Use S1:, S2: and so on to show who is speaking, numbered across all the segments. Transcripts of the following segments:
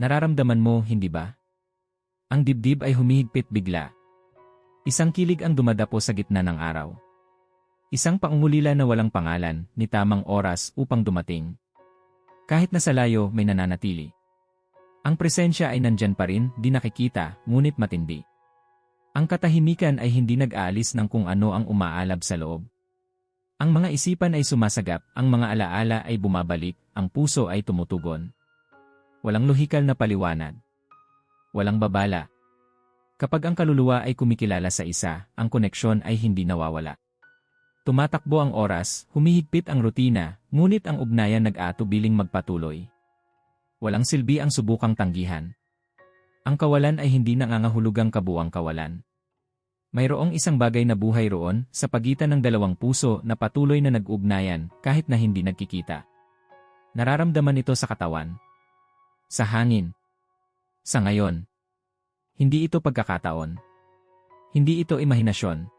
S1: Nararamdaman mo, hindi ba? Ang dibdib ay humihigpit bigla. Isang kilig ang dumadapo sa gitna ng araw. Isang paungulila na walang pangalan, ni tamang oras upang dumating. Kahit nasa layo, may nananatili. Ang presensya ay nandyan pa rin, di nakikita, ngunit matindi. Ang katahimikan ay hindi nag-aalis ng kung ano ang umaalab sa loob. Ang mga isipan ay sumasagap, ang mga alaala ay bumabalik, ang puso ay tumutugon. Walang lohikal na paliwanag. Walang babala. Kapag ang kaluluwa ay kumikilala sa isa, ang koneksyon ay hindi nawawala. Tumatakbo ang oras, humihigpit ang rutina, ngunit ang ugnayan nag-atubiling magpatuloy. Walang silbi ang subukang tanggihan. Ang kawalan ay hindi nangangahulugang kabuang kawalan. Mayroong isang bagay na buhay roon sa pagitan ng dalawang puso na patuloy na nag-ugnayan kahit na hindi nagkikita. Nararamdaman ito sa katawan. Sa hangin. Sa ngayon. Hindi ito pagkakataon. Hindi ito imahinasyon.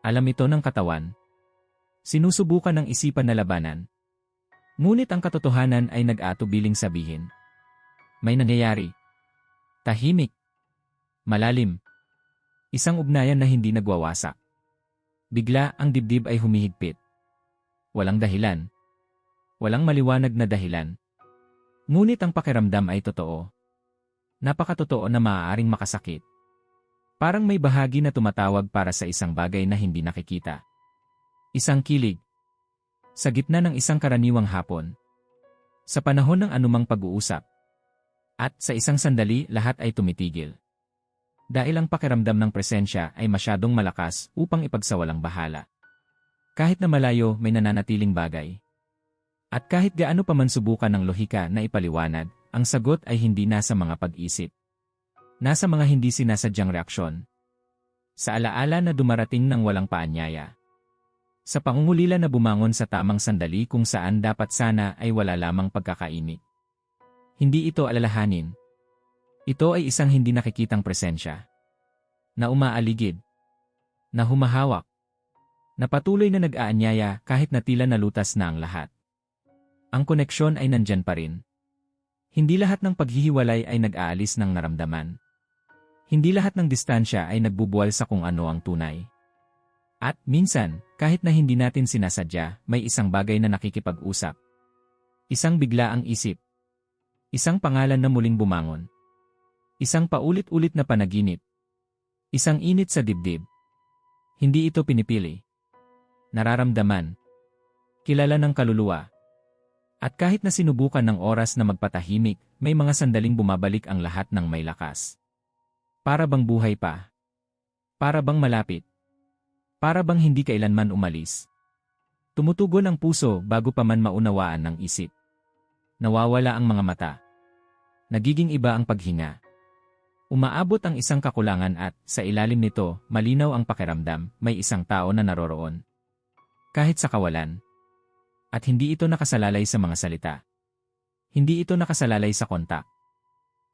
S1: Alam ito ng katawan. Sinusubukan ng isipan na labanan. Ngunit ang katotohanan ay nag-atubiling sabihin. May nangyayari. Tahimik. Malalim. Isang ugnayan na hindi nagwawasak. Bigla ang dibdib ay humihigpit. Walang dahilan. Walang maliwanag na dahilan. Ngunit ang pakiramdam ay totoo. Napakatotoo na maaaring makasakit. Parang may bahagi na tumatawag para sa isang bagay na hindi nakikita. Isang kilig. Sa gitna ng isang karaniwang hapon. Sa panahon ng anumang pag-uusap. At sa isang sandali lahat ay tumitigil. Dahil ang pakiramdam ng presensya ay masyadong malakas upang ipagsawalang bahala. Kahit na malayo may nananatiling bagay. At kahit gaano pa man subukan ng lohika na ipaliwanag, ang sagot ay hindi nasa mga pag-isip. Nasa mga hindi sinasadyang reaksyon. Sa alaala na dumarating ng walang paanyaya. Sa pangungulila na bumangon sa tamang sandali kung saan dapat sana ay wala lamang pagkakainit. Hindi ito alalahanin. Ito ay isang hindi nakikitang presensya. Na umaaligid. Na humahawak. Na patuloy na nag-aanyaya kahit na tila nalutas na ang lahat. Ang koneksyon ay nandyan pa rin. Hindi lahat ng paghihiwalay ay nag-aalis ng naramdaman. Hindi lahat ng distansya ay nagbubuwal sa kung ano ang tunay. At minsan, kahit na hindi natin sinasadya, may isang bagay na nakikipag-usap. Isang bigla ang isip. Isang pangalan na muling bumangon. Isang paulit-ulit na panaginip. Isang init sa dibdib. Hindi ito pinipili. Nararamdaman. Kilala ng kaluluwa. At kahit na sinubukan ng oras na magpatahimik, may mga sandaling bumabalik ang lahat ng may lakas. Para bang buhay pa? Para bang malapit? Para bang hindi kailanman umalis? Tumutugon ang puso bago pa man maunawaan ng isip. Nawawala ang mga mata. Nagiging iba ang paghinga. Umaabot ang isang kakulangan at, sa ilalim nito, malinaw ang pakiramdam, may isang tao na naroroon. Kahit sa kawalan. At hindi ito nakasalalay sa mga salita. Hindi ito nakasalalay sa kontak.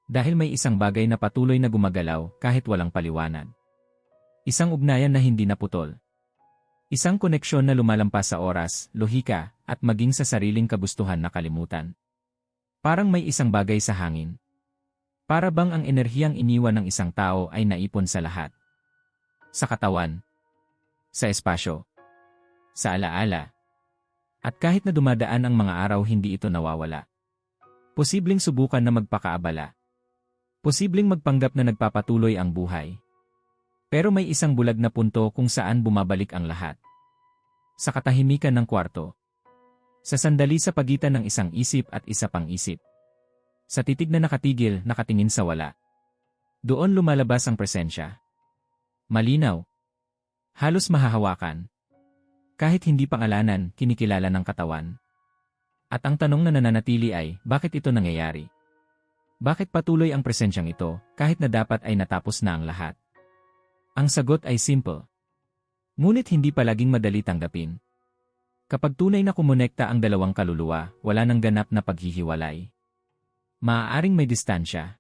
S1: Dahil may isang bagay na patuloy na gumagalaw kahit walang paliwanag. Isang ugnayan na hindi naputol. Isang koneksyon na lumalampas sa oras, lohika, at maging sa sariling kagustuhan na kalimutan. Parang may isang bagay sa hangin. Para bang ang enerhiyang iniwan ng isang tao ay naipon sa lahat. Sa katawan. Sa espasyo. Sa alaala. At kahit na dumadaan ang mga araw hindi ito nawawala. Posibleng subukan na magpakaabala. Posibleng magpanggap na nagpapatuloy ang buhay. Pero may isang bulag na punto kung saan bumabalik ang lahat. Sa katahimikan ng kwarto. Sa sandali sa pagitan ng isang isip at isa pang isip. Sa titig na nakatigil, nakatingin sa wala. Doon lumalabas ang presensya. Malinaw. Halos mahahawakan. Kahit hindi pangalanan, kinikilala ng katawan. At ang tanong na nananatili ay, bakit ito nangyayari? Bakit patuloy ang presensyang ito, kahit na dapat ay natapos na ang lahat? Ang sagot ay simple. Ngunit hindi palaging madali tanggapin. Kapag tunay na kumonekta ang dalawang kaluluwa, wala nang ganap na paghihiwalay. Maaaring may distansya.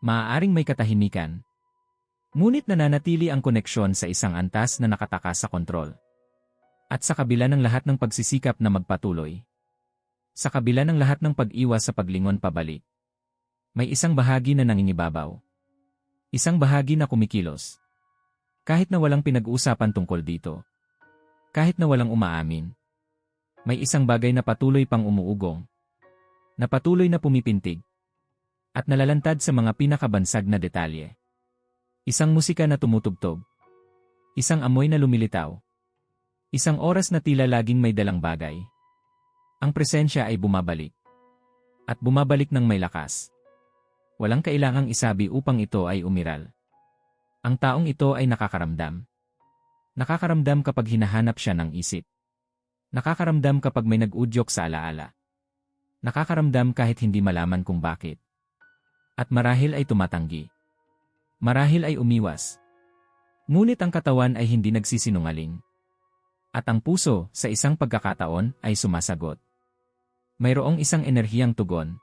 S1: Maaaring may katahimikan. Ngunit nananatili ang koneksyon sa isang antas na nakatakas sa kontrol. At sa kabila ng lahat ng pagsisikap na magpatuloy. Sa kabila ng lahat ng pag-iwas sa paglingon pabalik. May isang bahagi na nangingibabaw. Isang bahagi na kumikilos. Kahit na walang pinag-uusapan tungkol dito. Kahit na walang umaamin. May isang bagay na patuloy pang umuugong. Na patuloy na pumipintig. At nalalantad sa mga pinakabansag na detalye. Isang musika na tumutugtog. Isang amoy na lumilitaw. Isang oras na tila laging may dalang bagay. Ang presensya ay bumabalik. At bumabalik ng may lakas. Walang kailangang isabi upang ito ay umiral. Ang taong ito ay nakakaramdam. Nakakaramdam kapag hinahanap siya ng isip. Nakakaramdam kapag may nag-udyok sa alaala. Nakakaramdam kahit hindi malaman kung bakit. At marahil ay tumatanggi. Marahil ay umiwas. Ngunit ang katawan ay hindi nagsisinungaling. At ang puso, sa isang pagkakataon, ay sumasagot. Mayroong isang enerhiyang tugon.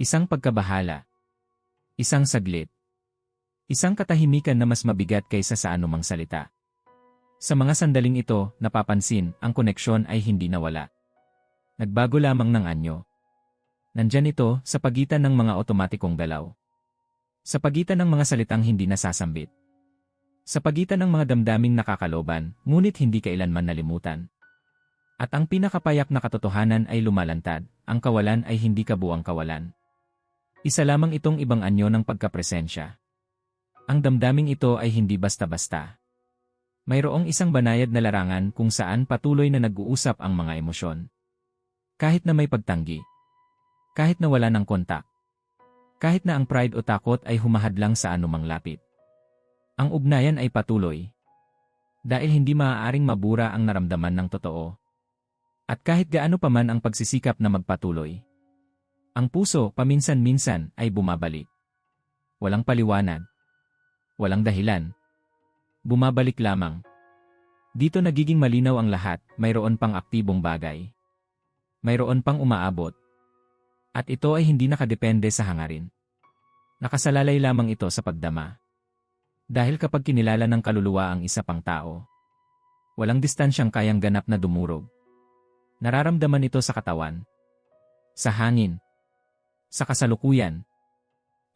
S1: Isang pagkabahala. Isang saglit. Isang katahimikan na mas mabigat kaysa sa anumang salita. Sa mga sandaling ito, napapansin, ang koneksyon ay hindi nawala. Nagbago lamang ng anyo. Nandyan ito sa pagitan ng mga otomatikong galaw. Sa pagitan ng mga salitang hindi nasasambit. Sa pagitan ng mga damdaming nakakaloban, ngunit hindi kailanman nalimutan. At ang pinakapayak na katotohanan ay lumalantad, ang kawalan ay hindi kabuang kawalan. Isa lamang itong ibang anyo ng pagkapresensya. Ang damdaming ito ay hindi basta-basta. Mayroong isang banayad na larangan kung saan patuloy na nag-uusap ang mga emosyon. Kahit na may pagtanggi. Kahit na wala ng kontak. Kahit na ang pride o takot ay humahadlang sa anumang lapit. Ang ugnayan ay patuloy. Dahil hindi maaaring mabura ang naramdaman ng totoo. At kahit gaano pa man ang pagsisikap na magpatuloy. Ang puso, paminsan-minsan, ay bumabalik. Walang paliwanag. Walang dahilan. Bumabalik lamang. Dito nagiging malinaw ang lahat, mayroon pang aktibong bagay. Mayroon pang umaabot. At ito ay hindi nakadepende sa hangarin. Nakasalalay lamang ito sa pagdama. Dahil kapag kinilala ng kaluluwa ang isa pang tao, walang distansyang kayang ganap na dumurog. Nararamdaman ito sa katawan, sa hangin, sa kasalukuyan.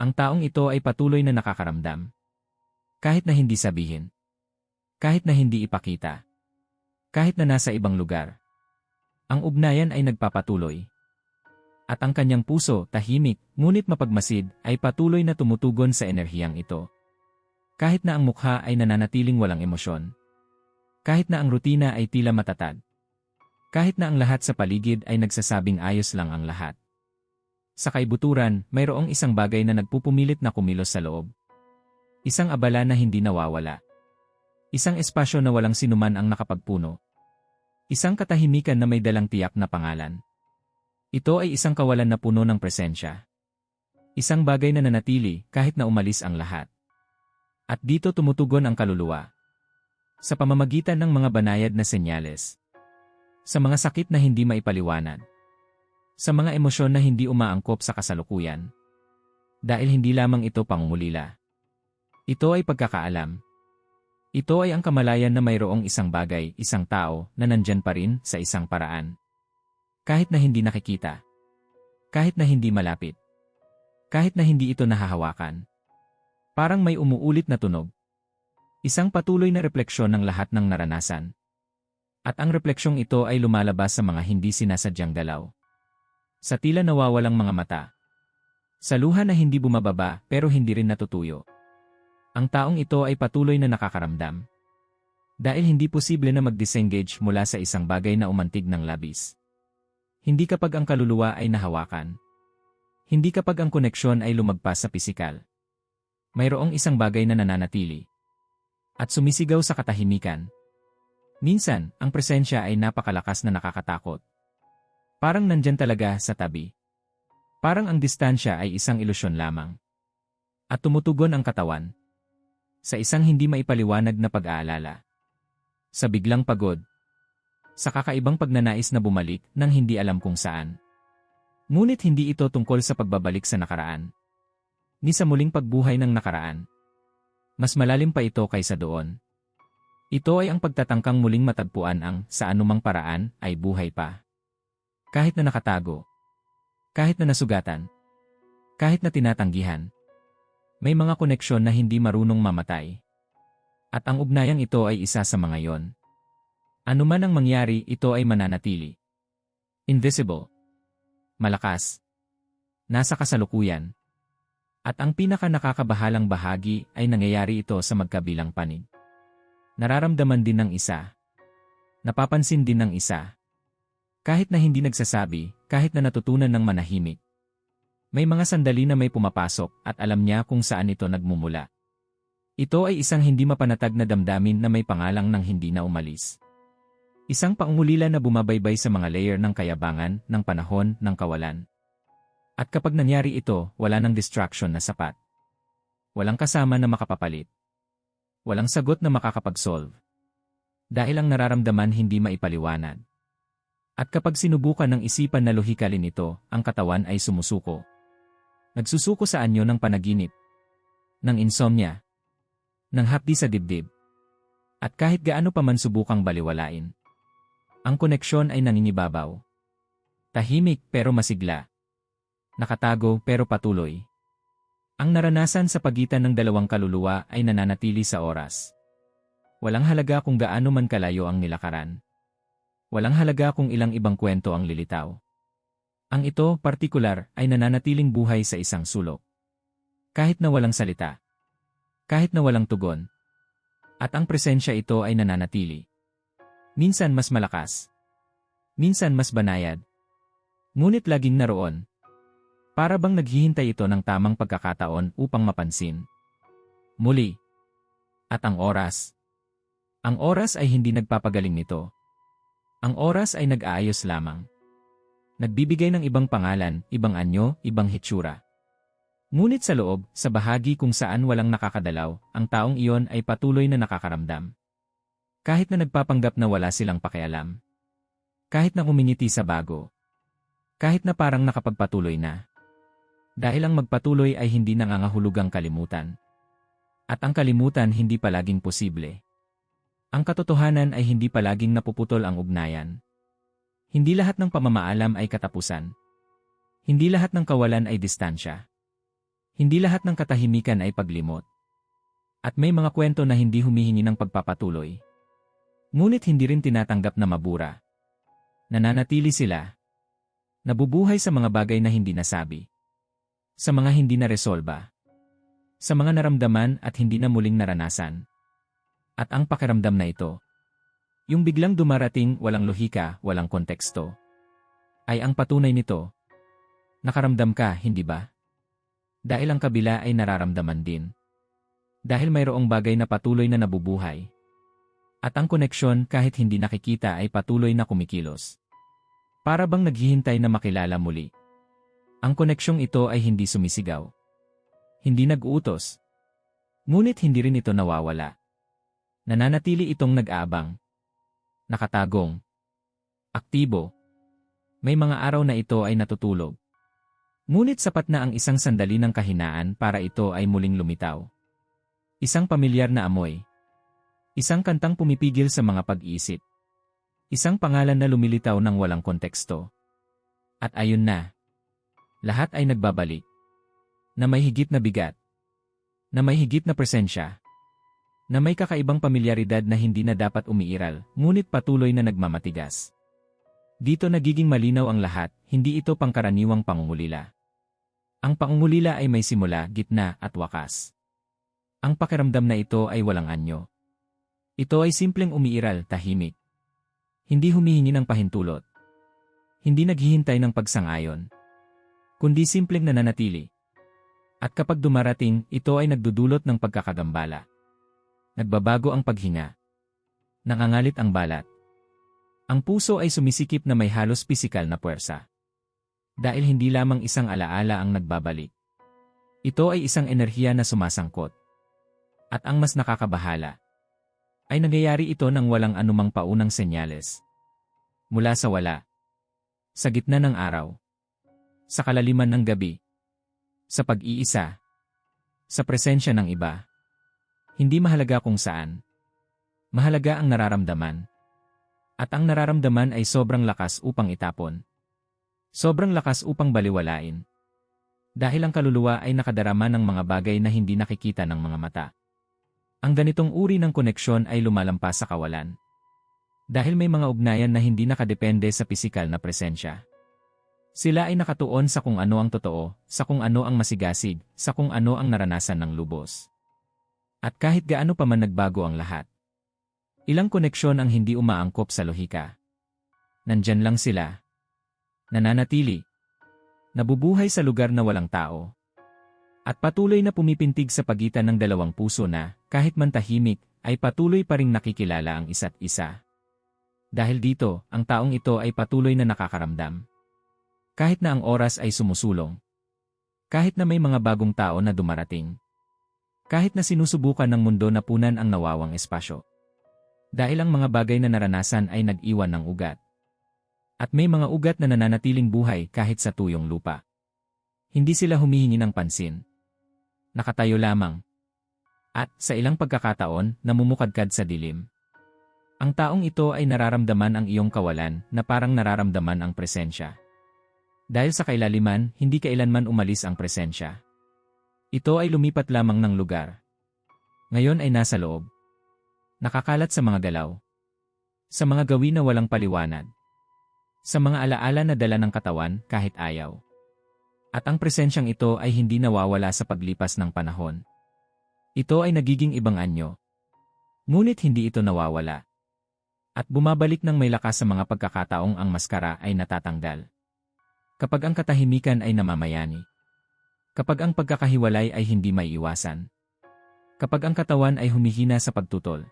S1: Ang taong ito ay patuloy na nakakaramdam. Kahit na hindi sabihin. Kahit na hindi ipakita. Kahit na nasa ibang lugar. Ang ugnayan ay nagpapatuloy. At ang kanyang puso, tahimik, ngunit mapagmasid, ay patuloy na tumutugon sa enerhiyang ito. Kahit na ang mukha ay nananatiling walang emosyon. Kahit na ang rutina ay tila matatag. Kahit na ang lahat sa paligid ay nagsasabing ayos lang ang lahat. Sa kaibuturan, mayroong isang bagay na nagpupumilit na kumilos sa loob. Isang abala na hindi nawawala. Isang espasyo na walang sinuman ang nakapagpuno. Isang katahimikan na may dalang tiyak na pangalan. Ito ay isang kawalan na puno ng presensya. Isang bagay na nanatili kahit na umalis ang lahat. At dito tumutugon ang kaluluwa. Sa pamamagitan ng mga banayad na senyales. Sa mga sakit na hindi maipaliwanag. Sa mga emosyon na hindi umaangkop sa kasalukuyan. Dahil hindi lamang ito pangungulila. Ito ay pagkakaalam. Ito ay ang kamalayan na mayroong isang bagay, isang tao, na nandyan pa rin sa isang paraan. Kahit na hindi nakikita. Kahit na hindi malapit. Kahit na hindi ito nahahawakan. Parang may umuulit na tunog. Isang patuloy na refleksyon ng lahat ng naranasan. At ang refleksyong ito ay lumalabas sa mga hindi sinasadyang galaw. Sa tila nawawalang mga mata. Sa luha na hindi bumababa pero hindi rin natutuyo. Ang taong ito ay patuloy na nakakaramdam. Dahil hindi posible na mag-disengage mula sa isang bagay na umantig ng labis. Hindi kapag ang kaluluwa ay nahawakan. Hindi kapag ang koneksyon ay lumagpas sa pisikal. Mayroong isang bagay na nananatili. At sumisigaw sa katahimikan. Minsan, ang presensya ay napakalakas na nakakatakot. Parang nandyan talaga sa tabi. Parang ang distansya ay isang ilusyon lamang. At tumutugon ang katawan, sa isang hindi maipaliwanag na pag-aalala. Sa biglang pagod. Sa kakaibang pagnanais na bumalik nang hindi alam kung saan. Ngunit hindi ito tungkol sa pagbabalik sa nakaraan. Ni sa muling pagbuhay ng nakaraan. Mas malalim pa ito kaysa doon. Ito ay ang pagtatangkang muling matagpuan ang, sa anumang paraan, ay buhay pa. Kahit na nakatago. Kahit na nasugatan. Kahit na tinatanggihan. May mga koneksyon na hindi marunong mamatay. At ang ugnayang ito ay isa sa mga yon. Ano man ang mangyari, ito ay mananatili. Invisible. Malakas. Nasa kasalukuyan. At ang pinaka nakakabahalang bahagi ay nangyayari ito sa magkabilang panig. Nararamdaman din ng isa. Napapansin din ng isa. Kahit na hindi nagsasabi, kahit na natutunan ng manahimik. May mga sandali na may pumapasok at alam niya kung saan ito nagmumula. Ito ay isang hindi mapanatag na damdamin na may pangalang ng hindi na umalis. Isang pangulila na bumabaybay sa mga layer ng kayabangan, ng panahon, ng kawalan. At kapag nangyari ito, wala nang distraction na sapat. Walang kasama na makapapalit. Walang sagot na makakapag-solve. Dahil ang nararamdaman hindi maipaliwanag. At kapag sinubukan ng isipan na lohikalin ito, ang katawan ay sumusuko. Nagsusuko sa anyo ng panaginip, ng insomnia, ng hapdi sa dibdib. At kahit gaano pa man subukang baliwalain, ang koneksyon ay nangingibabaw. Tahimik pero masigla. Nakatago pero patuloy. Ang naranasan sa pagitan ng dalawang kaluluwa ay nananatili sa oras. Walang halaga kung gaano man kalayo ang nilakaran. Walang halaga kung ilang ibang kwento ang lilitaw. Ang ito, partikular, ay nananatiling buhay sa isang sulok. Kahit na walang salita. Kahit na walang tugon. At ang presensya ito ay nananatili. Minsan mas malakas. Minsan mas banayad. Ngunit laging naroon. Para bang naghihintay ito ng tamang pagkakataon upang mapansin. Muli. At ang oras. Ang oras ay hindi nagpapagaling nito. Ang oras ay nag-aayos lamang. Nagbibigay ng ibang pangalan, ibang anyo, ibang hitsura. Ngunit sa loob, sa bahagi kung saan walang nakakadalaw, ang taong iyon ay patuloy na nakakaramdam. Kahit na nagpapanggap na wala silang pakialam. Kahit na umingiti sa bago. Kahit na parang nakapagpatuloy na. Dahil ang magpatuloy ay hindi nangangahulugang kalimutan. At ang kalimutan hindi palaging posible. Ang katotohanan ay hindi palaging napuputol ang ugnayan. Hindi lahat ng pamamaalam ay katapusan. Hindi lahat ng kawalan ay distansya. Hindi lahat ng katahimikan ay paglimot. At may mga kwento na hindi humihingi ng pagpapatuloy. Ngunit hindi rin tinatanggap na mabura. Nananatili sila. Nabubuhay sa mga bagay na hindi nasabi. Sa mga hindi na resolba. Sa mga naramdaman at hindi na muling naranasan. At ang pakiramdam na ito, yung biglang dumarating walang lohika, walang konteksto, ay ang patunay nito. Nakaramdam ka, hindi ba? Dahil ang kabila ay nararamdaman din. Dahil mayroong bagay na patuloy na nabubuhay. At ang koneksyon kahit hindi nakikita ay patuloy na kumikilos. Para bang naghihintay na makilala muli. Ang koneksyong ito ay hindi sumisigaw. Hindi nag-uutos. Ngunit hindi rin ito nawawala. Nananatili itong nag-aabang. Nakatagong. Aktibo. May mga araw na ito ay natutulog. Ngunit sapat na ang isang sandali ng kahinaan para ito ay muling lumitaw. Isang pamilyar na amoy, Isang kantang pumipigil sa mga pag-iisip. Isang pangalan na lumilitaw ng walang konteksto. At ayun na. Lahat ay nagbabalik. Na may higit na bigat. Na may higit na presensya. Na may kakaibang pamilyaridad na hindi na dapat umiiral, ngunit patuloy na nagmamatigas. Dito nagiging malinaw ang lahat, hindi ito pangkaraniwang pangungulila. Ang pangungulila ay may simula, gitna, at wakas. Ang pakiramdam na ito ay walang anyo. Ito ay simpleng umiiral, tahimik. Hindi humihingi ng pahintulot. Hindi naghihintay ng pagsangayon. Kundi simpleng nananatili. At kapag dumarating, ito ay nagdudulot ng pagkakagambala. Nagbabago ang paghinga. Nangangalit ang balat. Ang puso ay sumisikip na may halos pisikal na puwersa. Dahil hindi lamang isang alaala ang nagbabalik. Ito ay isang enerhiya na sumasangkot. At ang mas nakakabahala, ay nangyayari ito nang walang anumang paunang senyales. Mula sa wala. Sa gitna ng araw. Sa kalaliman ng gabi. Sa pag-iisa. Sa presensya ng iba. Hindi mahalaga kung saan. Mahalaga ang nararamdaman. At ang nararamdaman ay sobrang lakas upang itapon. Sobrang lakas upang baliwalain. Dahil ang kaluluwa ay nakadarama ng mga bagay na hindi nakikita ng mga mata. Ang ganitong uri ng koneksyon ay lumalampas sa kawalan. Dahil may mga ugnayan na hindi nakadepende sa pisikal na presensya. Sila ay nakatuon sa kung ano ang totoo, sa kung ano ang masigasig, sa kung ano ang naranasan ng lubos. At kahit gaano pa man nagbago ang lahat. Ilang koneksyon ang hindi umaangkop sa lohika. Nandyan lang sila. Nananatili. Nabubuhay sa lugar na walang tao. At patuloy na pumipintig sa pagitan ng dalawang puso na, kahit man tahimik, ay patuloy pa ring nakikilala ang isa't isa. Dahil dito, ang taong ito ay patuloy na nakakaramdam. Kahit na ang oras ay sumusulong. Kahit na may mga bagong tao na dumarating. Kahit na sinusubukan ng mundo na punan ang nawawang espasyo. Dahil ang mga bagay na naranasan ay nag-iwan ng ugat. At may mga ugat na nananatiling buhay kahit sa tuyong lupa. Hindi sila humihingi ng pansin. Nakatayo lamang. At sa ilang pagkakataon, namumukadkad sa dilim. Ang taong ito ay nararamdaman ang iyong kawalan na parang nararamdaman ang presensya. Dahil sa kailaliman, hindi kailanman umalis ang presensya. Ito ay lumipat lamang ng lugar. Ngayon ay nasa loob. Nakakalat sa mga galaw. Sa mga gawin na walang paliwanag. Sa mga alaala na dala ng katawan kahit ayaw. At ang presensyang ito ay hindi nawawala sa paglipas ng panahon. Ito ay nagiging ibang anyo. Ngunit hindi ito nawawala. At bumabalik ng may lakas sa mga pagkakataong ang maskara ay natatanggal. Kapag ang katahimikan ay namamayani. Kapag ang pagkakahiwalay ay hindi may iwasan. Kapag ang katawan ay humihina sa pagtutol.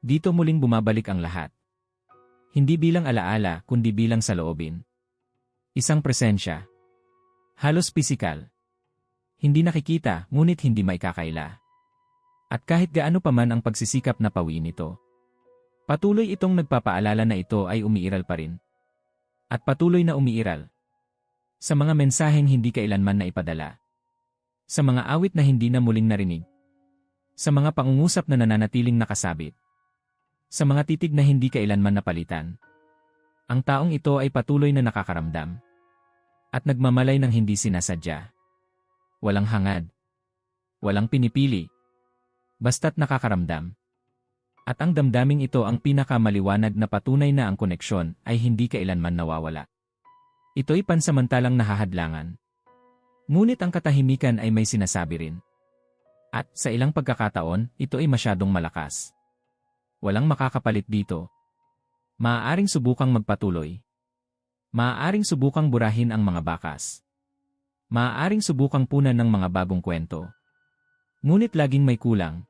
S1: Dito muling bumabalik ang lahat. Hindi bilang alaala, kundi bilang sa loobin. Isang presensya. Halos pisikal. Hindi nakikita, ngunit hindi maikakaila. At kahit gaano pa man ang pagsisikap na pawi nito. Patuloy itong nagpapaalala na ito ay umiiral pa rin. At patuloy na umiiral. Sa mga mensaheng hindi kailanman na ipadala. Sa mga awit na hindi na muling narinig. Sa mga pangungusap na nananatiling nakasabit. Sa mga titig na hindi kailanman napalitan. Ang taong ito ay patuloy na nakakaramdam. At nagmamalay ng hindi sinasadya. Walang hangad. Walang pinipili. Basta't nakakaramdam. At ang damdaming ito ang pinakamaliwanag na patunay na ang koneksyon ay hindi kailanman nawawala. Ito'y pansamantalang nahahadlangan. Ngunit ang katahimikan ay may sinasabi rin. At sa ilang pagkakataon, ito ay masyadong malakas. Walang makakapalit dito. Maaaring subukang magpatuloy. Maaaring subukang burahin ang mga bakas. Maaaring subukang punan ng mga bagong kwento. Ngunit laging may kulang.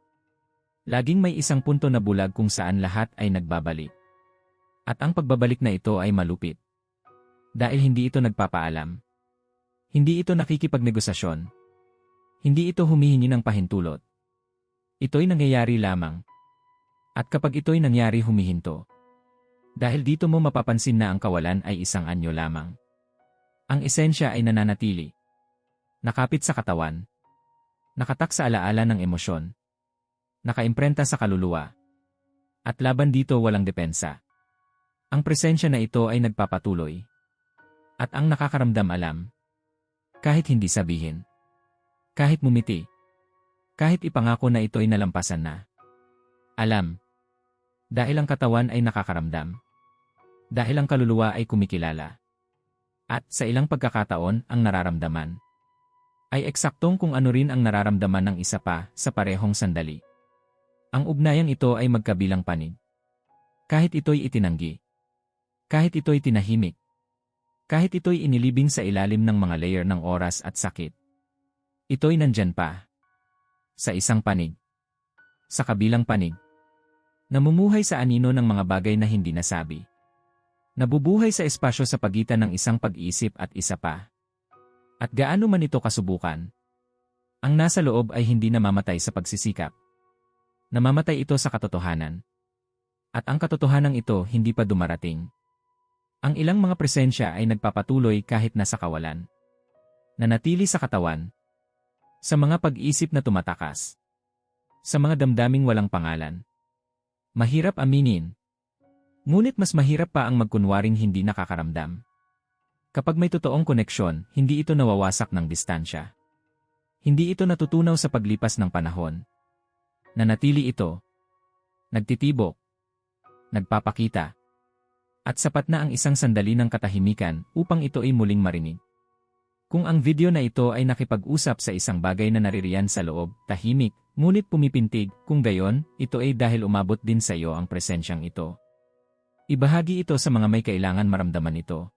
S1: Laging may isang punto na bulag kung saan lahat ay nagbabalik. At ang pagbabalik na ito ay malupit. Dahil hindi ito nagpapaalam. Hindi ito nakikipagnegosasyon. Hindi ito humihingi ng pahintulot. Ito'y nangyayari lamang. At kapag ito'y nangyari humihinto. Dahil dito mo mapapansin na ang kawalan ay isang anyo lamang. Ang esensya ay nananatili. Nakapit sa katawan. Nakatak sa alaala ng emosyon. Nakaimprenta sa kaluluwa. At laban dito walang depensa. Ang presensya na ito ay nagpapatuloy. At ang nakakaramdam alam. Kahit hindi sabihin. Kahit mumiti. Kahit ipangako na ito'y nalampasan na. Alam. Dahil ang katawan ay nakakaramdam. Dahil ang kaluluwa ay kumikilala. At sa ilang pagkakataon, ang nararamdaman ay eksaktong kung ano rin ang nararamdaman ng isa pa sa parehong sandali. Ang ugnayang ito ay magkabilang panig. Kahit ito'y itinanggi. Kahit ito'y tinahimik. Kahit ito'y inilibing sa ilalim ng mga layer ng oras at sakit. Ito'y nandyan pa. Sa isang panig. Sa kabilang panig. Namumuhay sa anino ng mga bagay na hindi nasabi. Nabubuhay sa espasyo sa pagitan ng isang pag-iisip at isa pa. At gaano man ito kasubukan. Ang nasa loob ay hindi namamatay sa pagsisikap. Namamatay ito sa katotohanan. At ang katotohanan ito hindi pa dumarating. Ang ilang mga presensya ay nagpapatuloy kahit nasa kawalan. Nanatili sa katawan. Sa mga pag-isip na tumatakas. Sa mga damdaming walang pangalan. Mahirap aminin. Ngunit mas mahirap pa ang magkunwaring hindi nakakaramdam. Kapag may totoong koneksyon, hindi ito nawawasak ng distansya. Hindi ito natutunaw sa paglipas ng panahon. Nanatili ito. Nagtitibok. Nagpapakita. At sapat na ang isang sandali ng katahimikan upang ito ay muling marinig. Kung ang video na ito ay nakipag-usap sa isang bagay na naririyan sa loob, tahimik, ngunit pumipintig, kung gayon, ito ay dahil umabot din sa iyo ang presensyang ito. Ibahagi ito sa mga may kailangan maramdaman ito.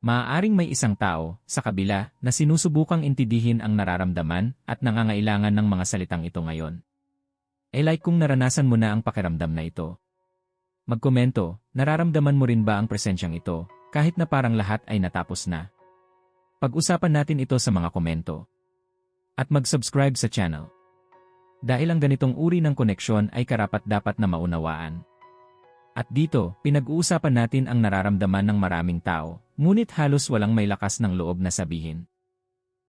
S1: Maaaring may isang tao, sa kabila, na sinusubukang intindihin ang nararamdaman at nangangailangan ng mga salitang ito ngayon. E like kung naranasan mo na ang pakiramdam na ito. Magkomento, nararamdaman mo rin ba ang presensyang ito, kahit na parang lahat ay natapos na? Pag-usapan natin ito sa mga komento. At mag-subscribe sa channel. Dahil ang ganitong uri ng koneksyon ay karapat-dapat na maunawaan. At dito, pinag-uusapan natin ang nararamdaman ng maraming tao, ngunit halos walang may lakas ng loob na sabihin.